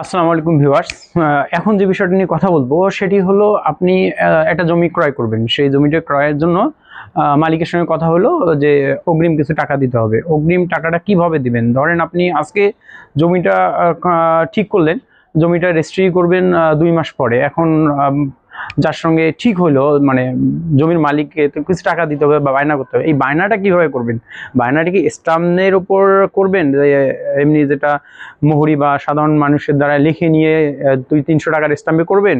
আসসালামু আলাইকুম ভিউয়ার্স। এখন যে বিষয়টা নিয়ে কথা বলব, সেটি হলো আপনি একটা জমি ক্রয় করবেন। সেই জমিটা ক্রয়ের জন্য মালিকের সঙ্গে কথা হলো যে অগ্রিম কিছু টাকা দিতে হবে। অগ্রিম টাকাটা কীভাবে দিবেন? ধরেন আপনি আজকে জমিটা ঠিক করলেন। জমিটা রেজিস্ট্রি করবেন দুই মাস পরে। এখন যার সঙ্গে ঠিক হলো মানে জমির মালিককে তো কিছু টাকা দিতে হবে বা বায়না করতে হবে, এই বায়নাটা কীভাবে করবেন? বায়নাটা কি স্টাম্পের ওপর করবেন? এমনি যেটা মোহরি বা সাধারণ মানুষের দ্বারা লিখে নিয়ে দুই তিনশো টাকার স্টাম্পে করবেন?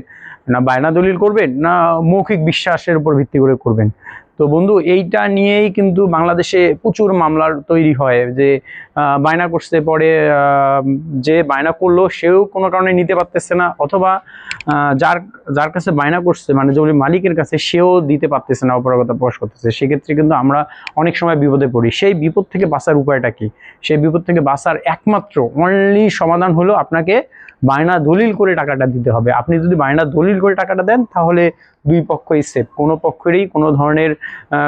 না বায়না দলিল করবেন? না মৌখিক বিশ্বাসের উপর ভিত্তি করে করবেন? তো বন্ধু, এইটা নিয়েই কিন্তু বাংলাদেশে প্রচুর মামলার তৈরি হয় যে বায়না করতে পরে যে বায়না করল সেও কোনো কারণে নিতে পারতেছে না, অথবা যার যার কাছে বায়না করছে মানে জমির মালিকের কাছে, সেও দিতে পারতেছে না, অপরাগতা প্রকাশ করতেছে। সেক্ষেত্রে কিন্তু আমরা অনেক সময় বিপদে পড়ি। সেই বিপদ থেকে বাঁচার উপায়টা কি? সেই বিপদ থেকে বাঁচার একমাত্র অনলি সমাধান হলো আপনাকে বায়না দলিল করে টাকাটা দিতে হবে। আপনি যদি বায়না দলিল করে টাকাটা দেন, তাহলে দুই পক্ষই সেফ কোনো পক্ষেরই কোনো ধরনের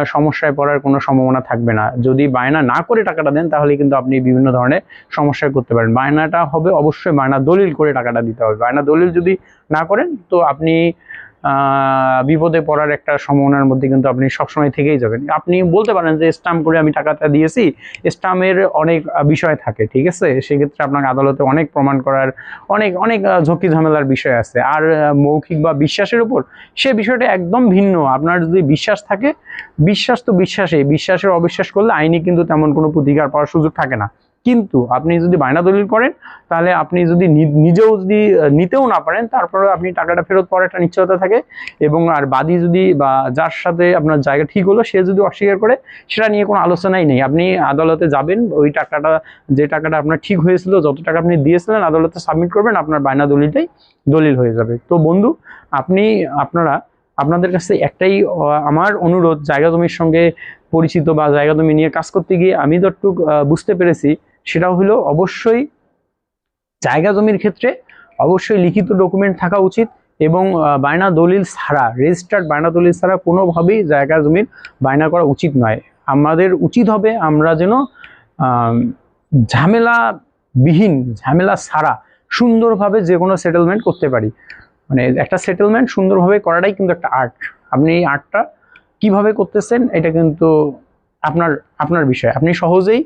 সমস্যায় পড়ার কোনো সম্ভাবনা থাকবে না। যদি বায়না না করে টাকাটা দেন, তাহলে কিন্তু আপনি বিভিন্ন ধরনের সমস্যায় করতে পারেন। বায়নাটা হবে অবশ্যই বায়না দলিল করে টাকাটা দিতে হবে। বায়না দলিল যদি না করেন, তো আপনি বিপদে পড়ার একটা সম্ভাবনার মধ্যে কিন্তু আপনি সবসময় থেকেই যাবেন। আপনি বলতে পারেন যে স্টাম্প করে আমি টাকাটা দিয়েছি, স্টাম্পের অনেক বিষয় থাকে, ঠিক আছে? সেক্ষেত্রে আপনাকে আদালতে অনেক প্রমাণ করার, অনেক অনেক ঝক্কি ঝামেলার বিষয় আছে। আর মৌখিক বা বিশ্বাসের উপর সে বিষয়টা একদম ভিন্ন। আপনার যদি বিশ্বাস থাকে, বিশ্বাস তো বিশ্বাসে বিশ্বাসের অবিশ্বাস করলে আইনি কিন্তু তেমন কোনো প্রতিকার পাওয়ার সুযোগ থাকে না। কিন্তু আপনি যদি বায়না দলিল করেন, তাহলে আপনি যদি নিজেও যদি নিতেও না পারেন তারপরে আপনি টাকাটা ফেরত পাওয়ার একটা নিশ্চয়তা থাকে এবং আর বাদী যদি বা যার সাথে আপনার জায়গা ঠিক হলো, সে যদি অস্বীকার করে, সেটা নিয়ে কোনো আলোচনাই নেই। আপনি আদালতে যাবেন, ওই টাকাটা, যে টাকাটা আপনার ঠিক হয়েছিল, যত টাকা আপনি দিয়েছিলেন, আদালতে সাবমিট করবেন, আপনার বায়না দলিলটাই দলিল হয়ে যাবে। তো বন্ধু, আপনি, আপনারা, আপনাদের কাছে একটাই আমার অনুরোধ, জায়গা জমির সঙ্গে পরিচিত বা জায়গা জমি নিয়ে কাজ করতে গিয়ে আমি যতটুকু বুঝতে পেরেছি সেটা হলো অবশ্যই জায়গা জমির ক্ষেত্রে অবশ্যই লিখিত ডকুমেন্ট থাকা উচিত এবং বায়না দলিল ছাড়া রেজিস্টার্ড বায়না দলিল ছাড়া কোনোভাবেই জায়গা জমির বায়না করা উচিত নয়। আমাদের উচিত হবে আমরা যেন ঝামেলা বিহীন ঝামেলা ছাড়া সুন্দরভাবে যে কোনো সেটেলমেন্ট করতে পারি। মানে একটা সেটেলমেন্ট সুন্দরভাবে করাটাই কিন্তু একটা আর্ট আপনি এই আর্টটা কীভাবে করতেছেন, এটা কিন্তু আপনার আপনার বিষয়। আপনি সহজেই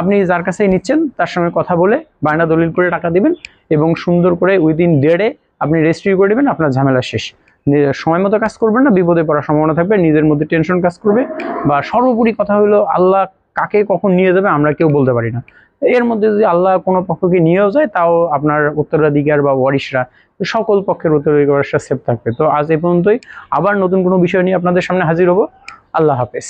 আপনি যার কাছেই নিচ্ছেন, তার সঙ্গে কথা বলে বায়না দলিল করে টাকা দিবেন এবং সুন্দর করে উইদিন ডেড়ে আপনি রেজিস্ট্রি করে দেবেন, আপনার ঝামেলা শেষ। সময় মতো কাজ করবেন না, বিপদে পড়ার সম্ভাবনা থাকবে, নিজের মধ্যে টেনশন কাজ করবে বা সর্বোপরি কথা হলো, আল্লাহ কাকে কখন নিয়ে যাবে আমরা কেউ বলতে পারি না। এর মধ্যে যদি আল্লাহ কোনো পক্ষকে নিয়েও যায়, তাও আপনার উত্তরাধিকার বা ওয়ারিশরা, সকল পক্ষের উত্তরাধিকার সেফ থাকবে। তো আজ এই পর্যন্তই। আবার নতুন কোনো বিষয় নিয়ে আপনাদের সামনে হাজির হব। আল্লাহ হাফেজ।